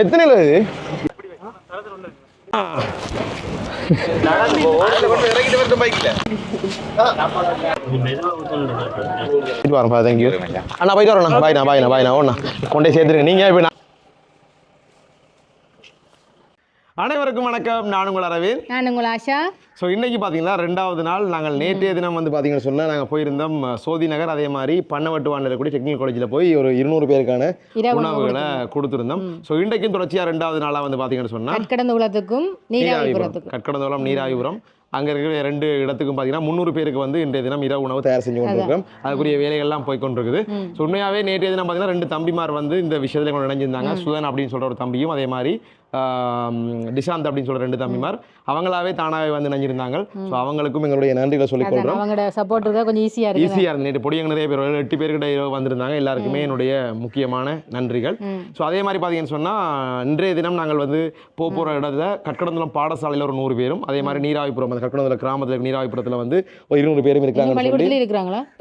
எத்தனை கிலோ இது போயிட்டு வரேன்ப்பா தேங்க்யூ அண்ணா போயிட்டு வரேண்ணா பாய்ண்ணா பாய்ண்ணா பாய்ண்ணா ஓண்ணா கொண்டே சேர்த்துருங்க. நீங்கள் இப்போ அனைவருக்கும் வணக்கம். நான் உங்கள் அரவிந்த். நான் உங்கள் ஆஷா. ஸோ இன்னைக்கு பார்த்தீங்கன்னா ரெண்டாவது நாள் நாங்கள் நேற்றைய தினம் வந்து பார்த்தீங்கன்னு சொன்னால் நாங்கள் போயிருந்தோம் சோதி நகர் அதே மாதிரி பண்ணவட்டுவானில் இருக்கக்கூடிய டெக்னிக்கல் காலேஜில் போய் ஒரு இருநூறு பேருக்கான உணவுகளை கொடுத்துருந்தோம். ஸோ இன்றைக்கும் தொடர்ச்சியாக ரெண்டாவது நாளாக வந்து பார்த்தீங்கன்னு சொன்னால் கட்கடந்த உலகத்துக்கும் நீராவிபுரத்துக்கும் கட்கடந்தோளம் நீராவிபுரம். அங்கே இருக்கிற ரெண்டு இடத்துக்கும் பார்த்தீங்கன்னா முந்நூறு பேருக்கு வந்து இன்றைய தினம் இரவு உணவு தயார் செஞ்சு கொண்டிருக்கிறோம். அதுக்குரிய வேலைகள்லாம் போய் கொண்டிருக்குது. ஸோ உண்மையாகவே நேற்றைய தினம் பார்த்தீங்கன்னா ரெண்டு தம்பிமார் வந்து இந்த விஷயத்தில் கொண்டு நினைஞ்சிருந்தாங்க சுதன் அப்படின்னு சொல்கிற ஒரு தம்பியும் அதே மாதிரி ஆம், டிஷாந்த் அப்படின்னு சொல்கிற ரெண்டு தம்பிமார். அவங்களாவே தானாகவே வந்து நினைஞ்சிருந்தாங்க ஸோ அவங்களுக்கும் எங்களுடைய நன்றிகளை சொல்லிக் கொள்கிறோம் அவங்களோட சப்போர்ட் இருக்கா கொஞ்சம் ஈஸியாக இருக்கு ஈஸியாக இருந்தது. நேற்று பொடியங்க நிறைய பேர் எட்டு பேர்கிட்ட வந்திருந்தாங்க. எல்லாருக்குமே என்னுடைய முக்கியமான நன்றிகள். ஸோ அதே மாதிரி பார்த்தீங்கன்னு சொன்னால் இன்றைய தினம் நாங்கள் வந்து போக போகிற இடத்துல கற்கடந்தலம் பாடசாலையில் ஒரு நூறு பேரும் அதே மாதிரி நீராவிபுரம் அந்த கற்கடந்தலம் கிராமத்தில் நீராவிபுரத்தில் வந்து ஒரு இருநூறு பேரும் சொல்லி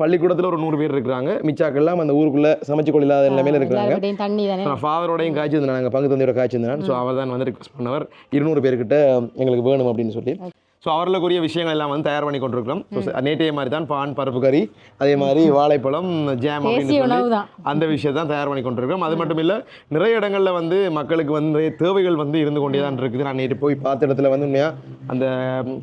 பள்ளிக்கூடத்துல ஒரு நூறு பேர் இருக்கிறாங்க. மிச்சாக்கெல்லாம் அந்த ஊருக்குள்ளே சமைச்சு கொள்ளாத இருக்கிறாங்க. தண்ணி தானே? நான் ஃபாதரோடையும் காய்ச்சி இருந்தேன் நாங்கள் பங்கு தந்தையோட காய்ச்சி இருந்தேன் ஸோ அவர் தான் வந்து ரிக்வஸ்ட் பண்ணவர் இருநூறு பேர்கிட்ட எங்களுக்கு வேணும் அப்படின்னு சொல்லி. ஸோ அவர்களுக்குரிய விஷயங்கள் எல்லாம் வந்து தயார் பண்ணி கொண்டிருக்கிறோம். ஸோ நேற்றைய மாதிரி தான் பான் பருப்பு கறி அதே மாதிரி வாழைப்பழம் ஜாம் அப்படின்னு சொல்லி அந்த விஷயத்தை தான் தயார் பண்ணி கொண்டிருக்கிறோம். அது மட்டும் இல்லை நிறைய இடங்களில் வந்து மக்களுக்கு வந்து நிறைய தேவைகள் வந்து இருந்து கொண்டே தான் இருக்குது. நான் நேற்று போய் பார்த்த இடத்துல வந்து உண்மையாக அந்த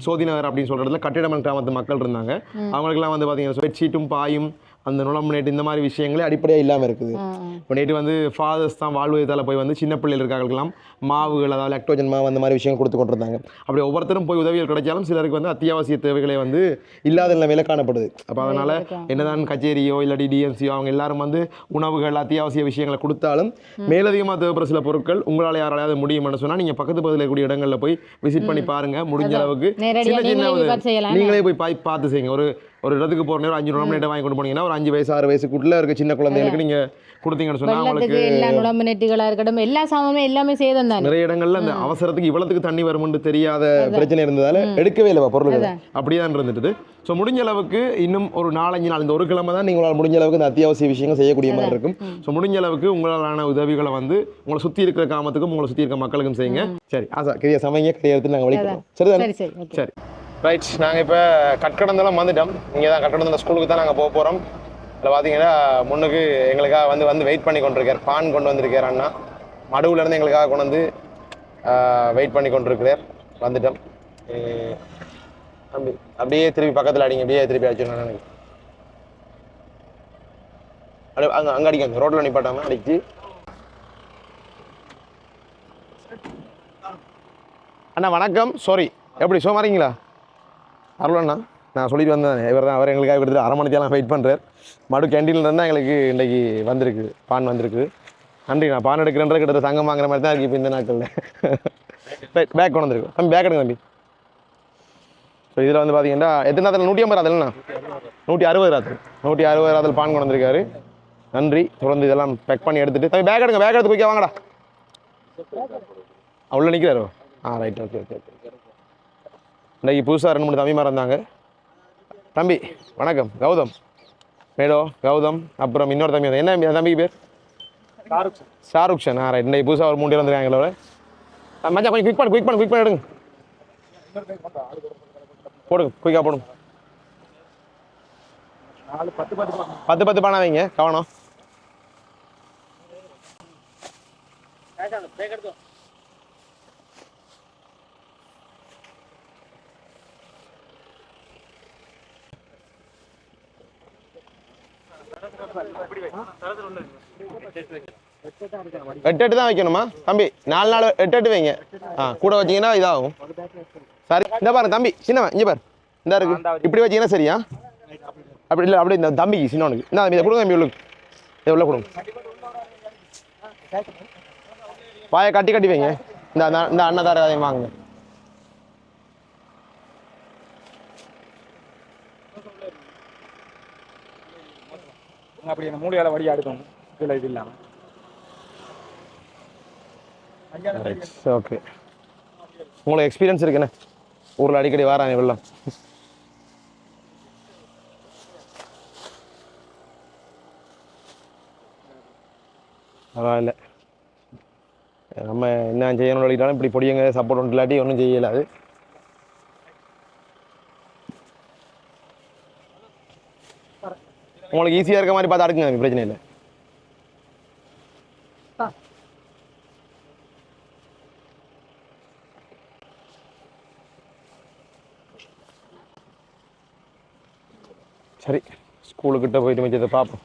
சோதிநகர் அப்படின்னு சொல்கிற இடத்துல கட்டிடமன் கிராமத்து மக்கள் இருந்தாங்க. அவங்களுக்குலாம் வந்து பார்த்தீங்கன்னா பெட்ஷீட்டும் பாயும் அந்த நுழம்பு நேட்டு இந்த மாதிரி விஷயங்களே அடிப்படையாக இல்லாமல் இருக்குது. இப்போ நேற்று வந்து ஃபாதர்ஸ் தான் வாழ்வதத்தால் போய் வந்து சின்ன பிள்ளைகள் இருக்காங்களுக்கெல்லாம் மாவுகள் அதாவது லெக்டோஜன் மாவு அந்த மாதிரி விஷயங்கள் கொடுத்து கொண்டிருந்தாங்க. அப்படி ஒவ்வொருத்தரும் போய் உதவிகள் கிடைச்சாலும் சிலருக்கு வந்து அத்தியாவசிய தேவைகளே வந்து இல்லாத நிலைமையில காணப்படுது. அப்போ அதனால் என்னதான் கச்சேரியோ இல்லாட்டி டிஎம்சியோ அவங்க எல்லாரும் வந்து உணவுகள் அத்தியாவசிய விஷயங்களை கொடுத்தாலும் மேலதிகமாக தேவைப்படுற சில பொருட்கள் உங்களால் யாராலையாவது முடியும்னு சொன்னால் நீங்கள் பக்கத்து பக்கத்தில் இருக்கக்கூடிய இடங்களில் போய் விசிட் பண்ணி பாருங்க. முடிஞ்ச அளவுக்கு சின்ன சின்ன நீங்களே போய் பாய் பார்த்து செய்யுங்க. ஒரு ஒரு இடத்துக்கு போகிற நேரம் அஞ்சு நோமினேட்டை வாங்கி கொண்டு போனீங்கன்னா ஒரு அஞ்சு வயசு ஆறு வயசுக்குள்ள இருக்க சின்ன குழந்தைகளுக்கு நீங்கள் கொடுத்தீங்கன்னு சொன்னால் அவங்களுக்கு எல்லா நுழம்பு இருக்கட்டும் எல்லா சாமானுமே எல்லாமே சேதம் தானே? நிறைய இடங்கள்ல அந்த அவசரத்துக்கு இவ்வளவுக்கு தண்ணி வரும்னு தெரியாத பிரச்சனை இருந்ததால எடுக்கவே இல்லை பொருள்கள். அப்படியே தான் இருந்துட்டு ஸோ முடிஞ்ச அளவுக்கு இன்னும் ஒரு நாலஞ்சு நாள் இந்த ஒரு கிழமை தான் நீங்களால் முடிஞ்ச அளவுக்கு இந்த அத்தியாவசிய விஷயங்கள் செய்யக்கூடிய மாதிரி இருக்கும். ஸோ முடிஞ்ச அளவுக்கு உங்களாலான உதவிகளை வந்து உங்களை சுற்றி இருக்கிற காமத்துக்கும் உங்களை சுற்றி இருக்க மக்களுக்கும் செய்யுங்க. சரி ஆசா கிரியா சமைங்க கிரியா எடுத்து நாங்கள் வலிக்கிறோம் சரி சரி. ரைட் நாங்கள் இப்போ கட்கடந்தெல்லாம் வந்துட்டோம். இங்கே தான் கட்கடந்த ஸ்கூலுக்கு தான் நாங்கள் போக போகிறோம் அதில் பார்த்தீங்கன்னா முன்னுக்கு எங்களுக்காக வந்து வந்து வெயிட் பண்ணி கொண்டிருக்கார். பான் கொண்டு வந்திருக்கார் அண்ணா. மடுவிலேருந்து எங்களுக்காக கொண்டு வந்து வெயிட் பண்ணி கொண்டிருக்கிறார். வந்துட்டோம். ஏ, தம்பி அப்படியே திருப்பி பக்கத்தில் அடிங்க. அப்படியே திருப்பி அடிச்சிடணும் எனக்கு அப்படியே அங்கே அங்கே அடிக்காங்க ரோட்டில் நிப்பாட்டாமல் அடிச்சு. அண்ணா வணக்கம். சாரி எப்படி சோமாரிங்களா? அருளண்ணா நான் சொல்லிட்டு வந்தேன். இவர் தான் அவர் எங்களுக்காக கிட்டத்தட்ட அரை மணி வெயிட் பண்ணுறார் மடு கேன்டீனில் இருந்தால் எங்களுக்கு இன்றைக்கி வந்திருக்கு பான் வந்திருக்கு. நன்றி நான் பான் எடுக்கிறேன்ற கிட்டத்தட்ட தங்கம் வாங்குற மாதிரி தான் இருக்குது இப்போ இந்த நாட்களில். ரைட் பேக் கொண்டு தம்பி பேக் எடுங்க தம்பி. ஸோ இதில் வந்து பார்த்தீங்கன்னா எத்தனை அதில் நூற்றி ஐம்பது ராதல்ண்ணா நூற்றி அறுபது ராத்திரி. நூற்றி அறுபது ராதல் பான் கொண்டு வந்திருக்காரு. நன்றி. தொடர்ந்து இதெல்லாம் பேக் பண்ணி எடுத்துட்டு. தம்பி பேக் எடுங்க பேக் எடுத்து போய்க்க வாங்கடா. அவ்வளோ நிற்கிறாரோ ஆ ரைட் ஓகே ஓகே ஓகே இன்றைக்கி புதுசாக ரெண்டு மூணு தம்பிமார் இருந்தாங்க தம்பி வணக்கம். கௌதம். மேடோ கௌதம் அப்புறம் இன்னொரு தம்பி வந்தாங்க. என்ன தம்பிக்கு பேர்? ஷாருக்ஷன் ஆ ரைட் இன்றைக்கி புதுசாக ஒரு மூணு பேர் வந்துருக்காங்க எங்களோட ஆ, கொஞ்சம் குயிக் பண்ணு குயிக் பண்ணு குயிக் பண்ணி எடுங்க. போடுங்க குயிக்காக போடுங்க. பத்து பத்து பணம் வைங்க கவனம். எட்டு எட்டு தான் வைக்கணுமா? தம்பி நாலு நாள் எட்டு எட்டு வைங்க. ஆ கூட வச்சீங்கன்னா இதாகும். சரி இந்த பாருங்க தம்பி சின்னவன் இங்கே பாரு. இந்த இருக்கு. இப்படி வச்சிங்கன்னா சரியா? அப்படி இல்லை அப்படி இந்த தம்பிக்கு சின்னவனுக்கு. என்ன தம்பி இதை கொடுங்க தம்பி உள்ளுக்கு. இதை உள்ள கொடுங்க. வாயை கட்டி கட்டி வைங்க. இந்த இந்த அன்னதார வாங்க அப்படி அந்த மூலையால வடியா எடுக்கணும் இதுல இது இல்லாம. ஓகே உங்களுக்கு எக்ஸ்பீரியன்ஸ் இருக்குண்ணே ஊரில் அடிக்கடி வாரானே வெள்ளம் பரவாயில்ல. நம்ம என்ன செய்யணும் சொல்லிட்டாலும் இப்படி பொடியங்க சப்போர்ட் ஒன்று இல்லாட்டி ஒன்றும் செய்யலாது. உங்களுக்கு ஈஸியாக இருக்க மாதிரி பார்த்து அடுக்குங்க பிரச்சனை இல்லை. சரி ஸ்கூலுக்கிட்ட போயிட்டு மிச்சத்தை பார்ப்போம்.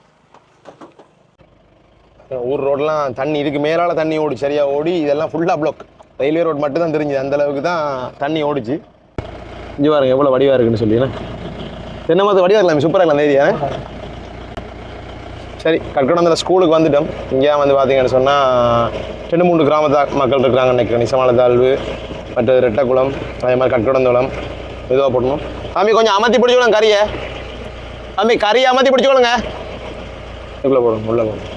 ஊர் ரோடெலாம் தண்ணி இதுக்கு மேலால் தண்ணி ஓடி சரியாக ஓடி இதெல்லாம் ஃபுல்லாக ப்ளாக் ரயில்வே ரோட் மட்டும் தான் தெரிஞ்சுது அந்த அளவுக்கு தான் தண்ணி ஓடிச்சு. இங்கே பாருங்க எவ்வளோ வடிவாக இருக்குன்னு சொல்லி என்ன தென்னை மரத்து வடிவாக இருக்கலாம் சூப்பராக இருக்கலாம் ஏரியா சரி கற்கடந்தில் ஸ்கூலுக்கு வந்துட்டோம். இங்கே வந்து பார்த்தீங்கன்னு சொன்னால் ரெண்டு மூணு கிராமத்து மக்கள் இருக்கிறாங்க நினைக்கிறேன் நிசமான தாழ்வு மற்றது ரெட்டக்குளம் அதே மாதிரி கற்கடந்தோளம் இதுவாக போடணும். சாமி கொஞ்சம் அமர்த்தி பிடிச்சிக்கணும் கறியை சாமி கறியை அமர்த்தி பிடிச்சிக்கணுங்க உள்ளே போடணும் உள்ளே போடணும்.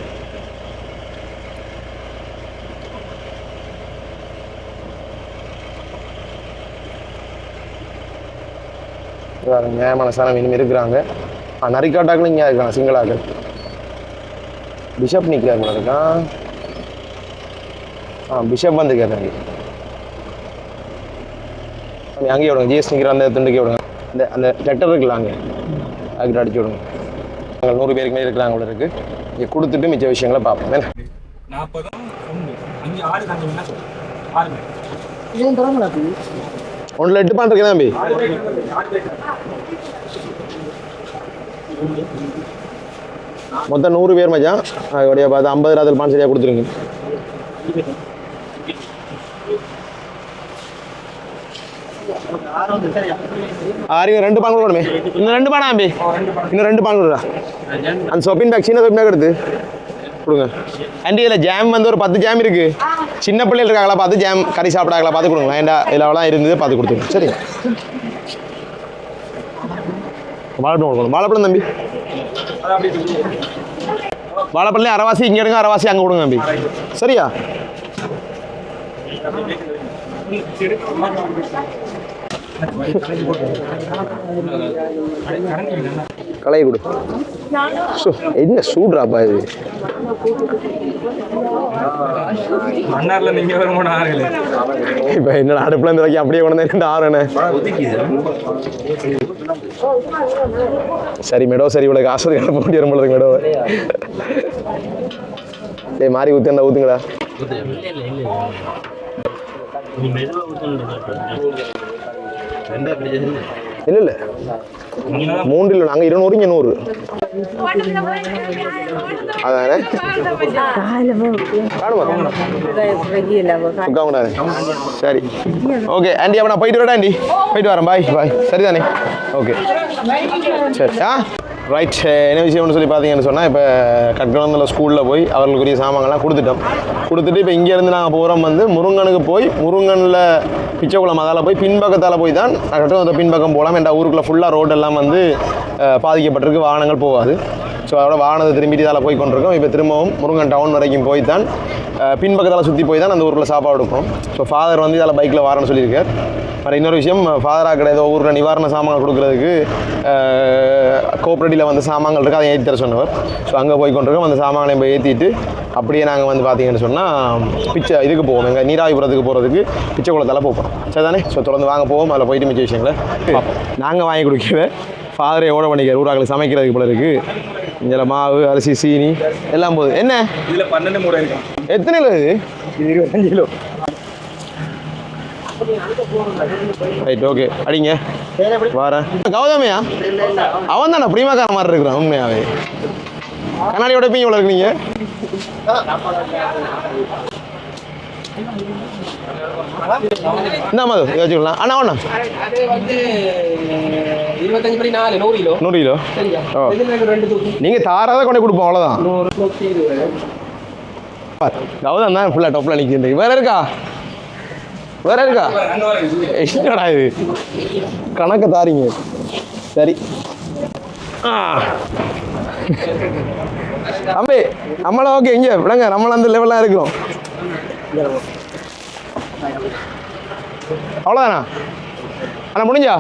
வேறு நியாயமான சனம் இனிமேல் இருக்கிறாங்க. நரிக்காட்டாக்களும் இங்கே இருக்காங்க சிங்களாக்கள் பிஷப் நிற்கிறார் போல இருக்கான் ஆ பிஷப் வந்து கேட்டாங்க அங்கேயே விடுங்க ஜிஎஸ் நிற்கிற அந்த துண்டுக்கே விடுங்க அந்த அந்த லெட்டர் இருக்குல்ல அங்கே அதுக்கிட்ட அடிச்சு விடுங்க நாங்கள் நூறு பேருக்கு மேலே இருக்கிறாங்க போல இருக்கு இங்கே கொடுத்துட்டு மிச்ச விஷயங்களை பார்ப்போம் என்ன ஒன்றில் எட்டு இருக்கு தம்பி மொத்தம் நூறு பேர் மச்சான். அதோடைய பார்த்து ஐம்பது ராத்திரி பான் சரியாக கொடுத்துருங்க. ஆறு ரெண்டு பான் கொடுக்கணுமே. இன்னும் ரெண்டு பானா தம்பி? இன்னும் ரெண்டு பான் கொடுறா அந்த சொப்பின் பேக் சின்ன சொப்பின் பேக் எடுத்து கொடுங்க. ஆண்டி இதில் ஜாம் வந்து ஒரு பத்து ஜாம் இருக்கு. சின்ன பிள்ளைகள் இருக்காங்களா பார்த்து ஜாம் கறி சாப்பிடாங்களா பார்த்து கொடுங்க. ஏண்டா இதில் அவ்வளோ இருந்தது பார்த்து கொடுத்துருங்க. சரி வாழைப்பழம் கொடுக்கணும். வாழைப்பழம் தம்பி? வாழைப்பழம் அரைவாசி இங்கே எடுங்க அரைவாசி அங்கே கொடுங்க தம்பி. சரியா? கலையை கொடு. சு, என்ன சூடுறாப்பா இது? மன்னார்ல நீங்க வரும்போது ஆறுகளே இப்போ என்னடா அடுப்புல இருந்து அப்படியே கொண்டு வந்து ஆறுண்ணே சரி மேடம் சரி இவ்வளோ காசு அனுப்ப வேண்டிய வரும்போது மெடோ டேய் மாறி ஊற்றி அந்த ஊற்றுங்கடா இல்லை இல்லை. மூன்றில் நாங்கள் இருநூறு இங்கே நூறு. அதானே? சரி. ஓகே ஆண்டி அப்போ நான் போயிட்டு வரேன் ஆண்டி. போயிட்டு வரேன். பாய் பாய் சரிதானே? ஓகே சரி. ஆ? ரைட் eh, என்ன விஷயம்னு சொல்லி பார்த்தீங்கன்னு சொன்னால் இப்போ கட்கணந்தில் ஸ்கூலில் போய் அவர்களுக்குரிய சாமான்கள்லாம் கொடுத்துட்டோம். கொடுத்துட்டு இப்போ இங்கேருந்து நாங்கள் போகிறோம் வந்து முருங்கனுக்கு போய் முருங்கனில் பிச்சைக்குளம் அதால் போய் பின்பக்கத்தால் போய் தான் கட்டணத்தை பின்பக்கம் போகலாம் என்ற ஊருக்குள்ளே ஃபுல்லாக ரோடெல்லாம் வந்து பாதிக்கப்பட்டிருக்கு வாகனங்கள் போகாது. ஸோ அதோட வாகனத்தை திரும்பிட்டு இதால் போய் கொண்டிருக்கோம். இப்போ திரும்பவும் முருங்கன் டவுன் வரைக்கும் போய் தான் பின்பக்கத்தால் சுற்றி போய் தான் அந்த ஊரில் சாப்பாடு எடுப்போம் ஸோ ஃபாதர் வந்து இதால் பைக்கில் வரேன்னு சொல்லியிருக்கார். வேறு இன்னொரு விஷயம் ஃபாதராக கடை ஏதோ ஊரில் நிவாரண சாமான்கள் கொடுக்குறதுக்கு கோஆப்ரேட்டிவில் வந்து சாமான்கள் இருக்குது அதை ஏற்றி தர சொன்னவர். ஸோ அங்கே போய் கொண்டிருக்கோம். அந்த சாமான்களையும் போய் ஏற்றிட்டு அப்படியே நாங்கள் வந்து பார்த்தீங்கன்னு சொன்னால் பிச்சை இதுக்கு போவோம். எங்கள் நீராவிபுரத்துக்கு போகிறதுக்கு பிச்சை குளத்தால் போகிறோம் சரிதானே? ஸோ தொடர்ந்து வாங்க போவோம். அதில் போயிட்டு மிச்ச விஷயங்களை. நாங்கள் வாங்கி கொடுக்கிற ஃபாதரை ஓட பண்ணிக்கிற ஊராக்களை சமைக்கிறதுக்கு போல இருக்குது இதில் மாவு அரிசி சீனி எல்லாம் போகுது. என்ன? இதுல பன்னெண்டு முறை இருக்கும் எத்தனை கிலோ இது? இருபத்தஞ்சு கிலோ. ரைட் ஓகே அடிங்க. வரேன். கௌதமியா? அவன் தானே பிரீமாக்கார மாதிரி இருக்கிறான் உண்மையாவே. கண்ணாடியோட போய் இவ்வளோ இருக்கீங்க என்ன மது இதை வச்சுக்கலாம். அண்ணா அண்ணா இருபத்தஞ்சு படி நாலு நூறு கிலோ. நூறு கிலோ? சரியா? ஓ. இதுல எனக்கு ரெண்டு தூக்கி. நீங்கள் தாராத கொண்டு கொடுப்போம் அவ்வளோதான் நூறு நூற்றி இருபது. கௌதம் தான் ஃபுல்லாக டொப்பில் நிற்கிது வேற இருக்கா? வேற இருக்கா? என்னடா இது? கணக்கு தாரிங்க. சரி. தம்பி நம்மள ஓகே இங்கே விடுங்க. நம்மள அந்த லெவலாக இருக்கிறோம் அவ்வளோதானா அண்ணா முடிஞ்சா?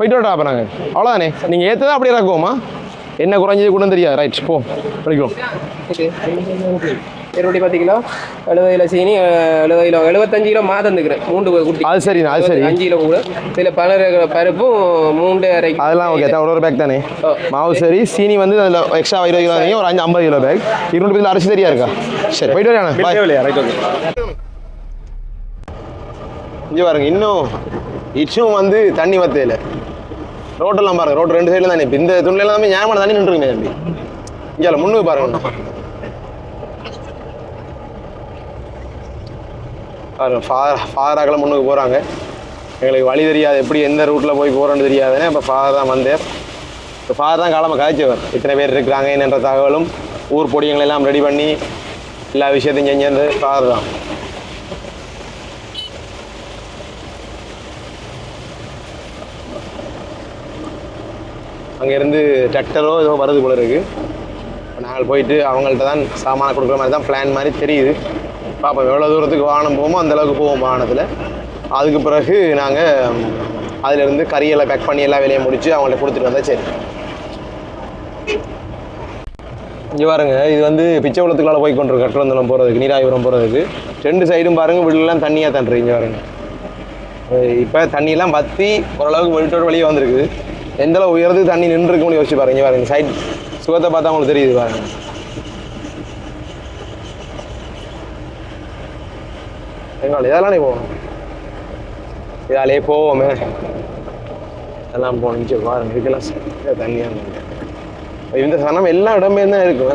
போயிட்டு வரட்டா அப்போ நாங்கள் அவ்வளோதானே நீங்கள் ஏற்றதான் அப்படியே இறக்குவோமா? என்ன குறைஞ்சது கூட தெரியாது. ரைட் போ. படிக்கிறோம் இருபடி பத்து கிலோ எழுபது கிலோ சீனி எழுபது கிலோ எழுபத்தஞ்சு கிலோ மாதம் இருக்கிறேன் மூன்று குட்டி. அது சரிண்ணா அது சரி. அஞ்சு கிலோ கூட. இதில் பல ரக பருப்பும் மூன்று அரை. அதெல்லாம் ஓகே ஒரு ஒரு பேக் தானே. மாவு சரி சீனி வந்து அதில் எக்ஸ்ட்ரா இருபது கிலோ ஒரு அஞ்சு ஐம்பது கிலோ பேக் இருநூறு பேர் அரிசி சரியா இருக்கா? சரி போயிட்டு வரேன் இங்கே பாருங்க இன்னும் இச்சும் வந்து தண்ணி வத்தையில் ரோட்டெல்லாம் பாருங்க ரோட் ரெண்டு சைடில் தானே. இந்த துணில எல்லாமே ஞாபகம் தண்ணி நின்றுருங்க தம்பி. இங்கே முன்னுக்கு பாருங்க பாருங்க. ஃபாதர் ஃபாதராக்கெல்லாம் முன்னுக்கு போகிறாங்க எங்களுக்கு வழி தெரியாது எப்படி எந்த ரூட்டில் போய் போகிறோன்னு தெரியாதுன்னு இப்போ ஃபாதர் தான் வந்தேன். இப்போ ஃபாதர் தான் காலமாக காய்ச்சவர் இத்தனை பேர் இருக்கிறாங்க என்னன்ற தகவலும் ஊர் பொடியங்களெல்லாம் ரெடி பண்ணி எல்லா விஷயத்தையும் செஞ்சது ஃபாதர் தான். அங்கேருந்து டிராக்டரோ ஏதோ வருது போல இருக்குது நாங்கள் போயிட்டு அவங்கள்ட்ட தான் சாமான கொடுக்குற மாதிரி தான் பிளான் மாதிரி தெரியுது. பார்ப்போம் எவ்வளோ தூரத்துக்கு வாகனம் போவோமோ அந்த அளவுக்கு போவோம் வாகனத்தில். அதுக்கு பிறகு நாங்கள் அதிலிருந்து கறியெல்லாம் பேக் பண்ணி எல்லா வேலையும் முடித்து அவங்கள்ட்ட கொடுத்துட்டு வந்தால் சரி. இங்கே பாருங்க இது வந்து பிச்சைக்குளத்துக்குள்ளால போய் கொண்டிருக்கு கட்டுறந்தலம் போகிறதுக்கு நீராயபுரம் போகிறதுக்கு ரெண்டு சைடும் பாருங்கள் வீடுலாம் தண்ணியாக தண்டுரு இங்கே பாருங்க. இப்போ தண்ணியெல்லாம் வற்றி ஓரளவுக்கு வீட்டோட வெளியே வந்திருக்குது. எந்த அளவு உயரத்துக்கு தண்ணி நின்றுருக்கும்னு யோசிச்சு பாருங்க. பாருங்க சைட் சுகத்தை பார்த்தா உங்களுக்கு தெரியுது பாருங்க. இதெல்லாம் நீ போகணும்? இதாலே போவோமே. போகணும் சரி பாருங்க இதுக்கெல்லாம் தண்ணியாக இருந்துங்க இந்த சனம் எல்லா இடமே தான் இருக்கும்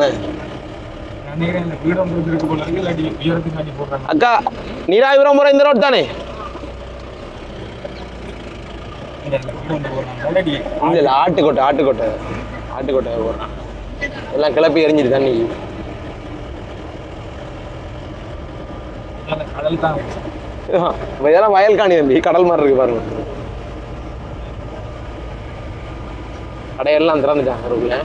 இருக்கு இருக்கு போடுறாங்க. அக்கா நீராவிரம் முறை இந்த ரோட் தானே இந்த வீடு வந்து போடுறாங்க ஆல்ரெடி இல்ல ஆட்டுக்கொட்டை ஆட்டுக்கொட்டை ஆட்டுக்கொட்டை போடுறான் எல்லாம் கிளப்பி எரிஞ்சிட்டு தண்ணி. கடல் தான் இதெல்லாம் வயல் காணி தம்பி கடல் மாதிரி இருக்கு பாருங்க. கடையெல்லாம் திறந்துட்டாங்க ரோட்ல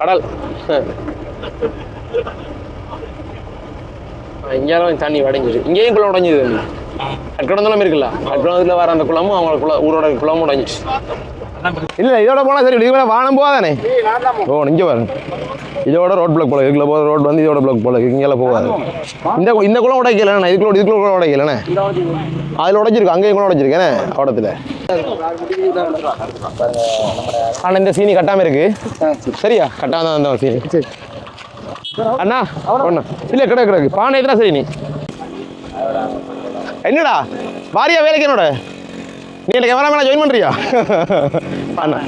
கடல். இங்கேயும் தண்ணி வடைஞ்சிரு. இங்கேயும் குளம் உடைஞ்சுது. தம்பி கட்டடந்தெல்லாம் இருக்குல்ல கட்டடத்துல வர அந்த குளமும் அவங்க குளம் ஊரோட குளமும் உடைஞ்சிச்சு. இல்ல இதோட போனா சரி இதுக்கு மேல வானம் போகாதானே? ஓ இங்க பாருங்க. இதோட ரோட் பிளாக் போல இதுக்குள்ள போற ரோட் வந்து இதோட பிளாக் போல இங்கெல்லாம் போகாது. இந்த கு- இந்த குளம் உடைக்கலண்ணே இதுக்குள்ள இதுக்குள்ள கூட உடைக்கலண்ணே அதில் உடைச்சிருக்கு அங்கேயும் கூட உடைச்சிருக்கேனே அவடத்துல ஆனால் இந்த சீனி கட்டாம இருக்கு. சரியா? கட்டாம தான் வந்தோம் சீனி. அண்ணா ஒண்ணு. இல்லை கிடக்கு கிடக்கு. பானை எத்தனை சரி நீ. என்னடா? வாரியா வேலைக்கு என்னோட? நீ என்ன கேமராமேனா ஜாயின் பண்றியா? அண்ணா.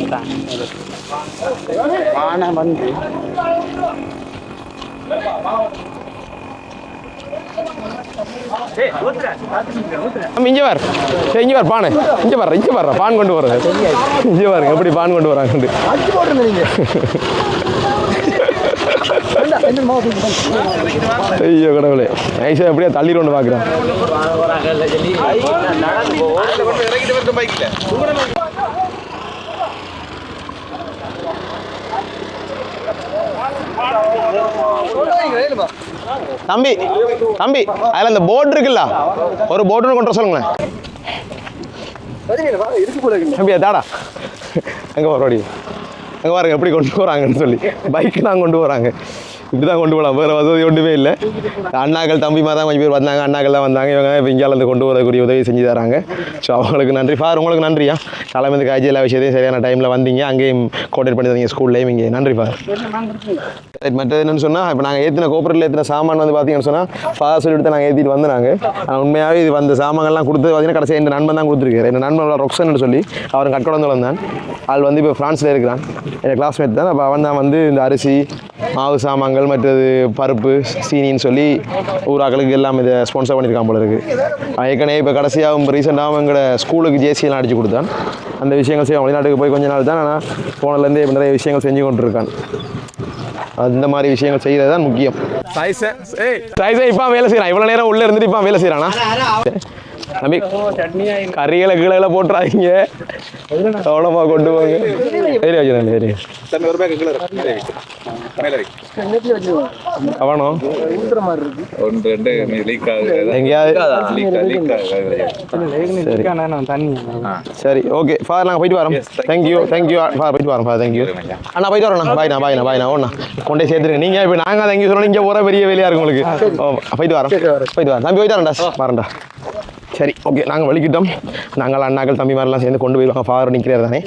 இங்கே பார். சரி இங்கே பார் பானை. இங்கே பாரு இங்கே பாரு பான் கொண்டு வர்றது இங்கே பாருங்க எப்படி பான் கொண்டு வராங்க ஐயோ கடவுளே. ஐசா எப்படியா தள்ளி ஒன்று பார்க்குறேன் தம்பி தம்பி அதில் அந்த போர்டு இருக்குல்ல? ஒரு போர்டு கொண்டு வர சொல்லுங்களேன். தம்பி தாடா. அங்கே வரோடி அங்கே பாருங்க எப்படி கொண்டு போகிறாங்கன்னு சொல்லி. பைக்கு தான் கொண்டு போகிறாங்க இப்படி தான் கொண்டு போகலாம். வேறு வசதி ஒன்றுமே இல்லை. அண்ணாக்கள் தம்பிமா தான் கொஞ்சம் பேர் வந்தாங்க. அண்ணாக்கள் தான் வந்தாங்க. இவங்க இப்போ இந்தியாவிலேருந்து கொண்டு வரக்கூடிய உதவி செஞ்சு தராங்க. ஸோ அவங்களுக்கு நன்றி. ஃபார் உங்களுக்கு நன்றியா? தலைமைந்து காய்ச்சி எல்லா விஷயத்தையும் சரியான டைமில் வந்தீங்க. அங்கேயும் கோஆர்டினேட் பண்ணி தந்தீங்க ஸ்கூல்லையும் இங்கே நன்றி ஃபார் மற்றது என்னன்னு சொன்னால் இப்போ நாங்கள் ஏற்றின கோப்பரில் ஏற்றின சாமான் வந்து பார்த்தீங்கன்னு சொன்னால் ஃபாதர் சொல்லிட்டு நாங்கள் ஏற்றிட்டு வந்து நாங்கள் ஆனால் உண்மையாகவே இது வந்த சாமான்கள்லாம் கொடுத்து பார்த்தீங்கன்னா கடைசியாக இந்த நண்பன் தான் கொடுத்துருக்காரு. என் நண்பன் ரொக்ஸன் சொல்லி அவன் கட்டடம் தான். ஆள் வந்து இப்போ ஃப்ரான்ஸில் இருக்கிறான். என் கிளாஸ்மேட் தான். அப்போ அவன் தான் வந்து இந்த அரிசி மாவு சாமான்கள் மற்றது பருப்பு சீனின்னு சொல்லி ஊராக்களுக்கு எல்லாம் இதை ஸ்பான்சர் பண்ணியிருக்கான் போல இருக்கு. அவன் ஏற்கனவே இப்போ கடைசியாகவும் ரீசெண்டாகவும் எங்களோட ஸ்கூலுக்கு ஜேசியெல்லாம் அடிச்சு கொடுத்தான். அந்த விஷயங்கள் செய்ய வெளிநாட்டுக்கு போய் கொஞ்ச நாள் தான் ஆனால் போனதுலேருந்தே நிறைய விஷயங்கள் செஞ்சு கொண்டிருக்கான் அந்த மாதிரி விஷயங்கள் செய்கிறது தான் முக்கியம். சாய்ஸை ஏய். சாய்ஸை இப்போ வேலை செய்கிறான் இவ்வளோ நேரம் உள்ளே இருந்துட்டு இப்போ வேலை செய்கிறானா தம்பி கறிகளை கீழே போட்டுறாதீங்க. கவனமாக கொண்டு போங்க. சரி சரி. தம்பி வை. கவனம். ஒன்று ரெண்டு லீக் ஆகுது. எங்கேயாவது லீக் லீக் ஆகுது? சரி. ஓகே. ஃபாதர் நாங்கள் போயிட்டு வரோம். தேங்க்யூ தேங்க்யூ ஃபாதர் போயிட்டு வரோம் ஃபாதர் தேங்க்யூ அண்ணா போயிட்டு வரோண்ணா பாய்ண்ணா பாய்ண்ணா பாய்ண்ணா ஒண்ணா கொண்டே சேர்த்துருங்க. நீங்கள் இப்போ நாங்கள் தேங்க்யூ சொல்லணும் இங்கே போகிற பெரிய வேலையாக இருக்கும் உங்களுக்கு. ஓ போயிட்டு வரோம். போயிட்டு வரோம். தம்பி போயிட்டு வரேன்டா. வரேன்டா. சரி ஓகே நாங்கள் வலிக்கிட்டோம் நாங்கள் அண்ணாக்கள் தம்பி மாதிரிலாம் சேர்ந்து கொண்டு போயிருவாங்க ஃபாதர் நிற்கிறார் தானே?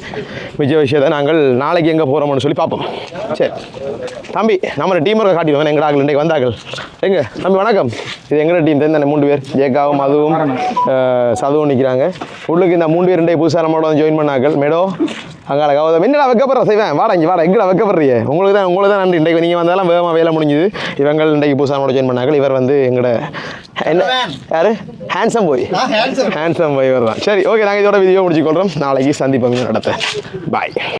விஜய் விஷயத்தை நாங்கள் நாளைக்கு எங்கே போகிறோம்னு சொல்லி பார்ப்போம். சரி. தம்பி நம்ம டீம் ஒர்க்கை காட்டிடுவோம் எங்கள் ஆகல் இன்றைக்கு வந்தார்கள்? எங்க? தம்பி வணக்கம். இது எங்களோட டீம் தான்? மூணு பேர். ஜேகாவும் அதுவும் சதுவும் நிற்கிறாங்க. உள்ளுக்கு இந்த மூணு பேர் இன்றைக்கு புதுசாக நம்மளோட ஜாயின் பண்ணார்கள். மேடோ அங்கால கௌதம். என்னடா வைக்கப்படுற செய்வேன் வாடா இங்கே வாடா. எங்கடா வைக்கப்படுறியே உங்களுக்கு தான் உங்களுக்கு தான் நன்றி. இன்றைக்கு நீங்கள் வந்தாலும் வேகமாக வேலை முடிஞ்சுது. இவங்கள் இன்றைக்கு புதுசாக ஜாயின் பண்ணார்கள். இவர் வந்து எங்களோட என்ன? யாரு? ஹேண்ட்ஸம் போய் ஹேண்ட்ஸம் போய் இவர் தான் சரி ஓகே நாங்கள் இதோட வீடியோ முடிச்சுக்கொள்கிறோம் நாளைக்கு சந்திப்போம். நடத்த. பாய்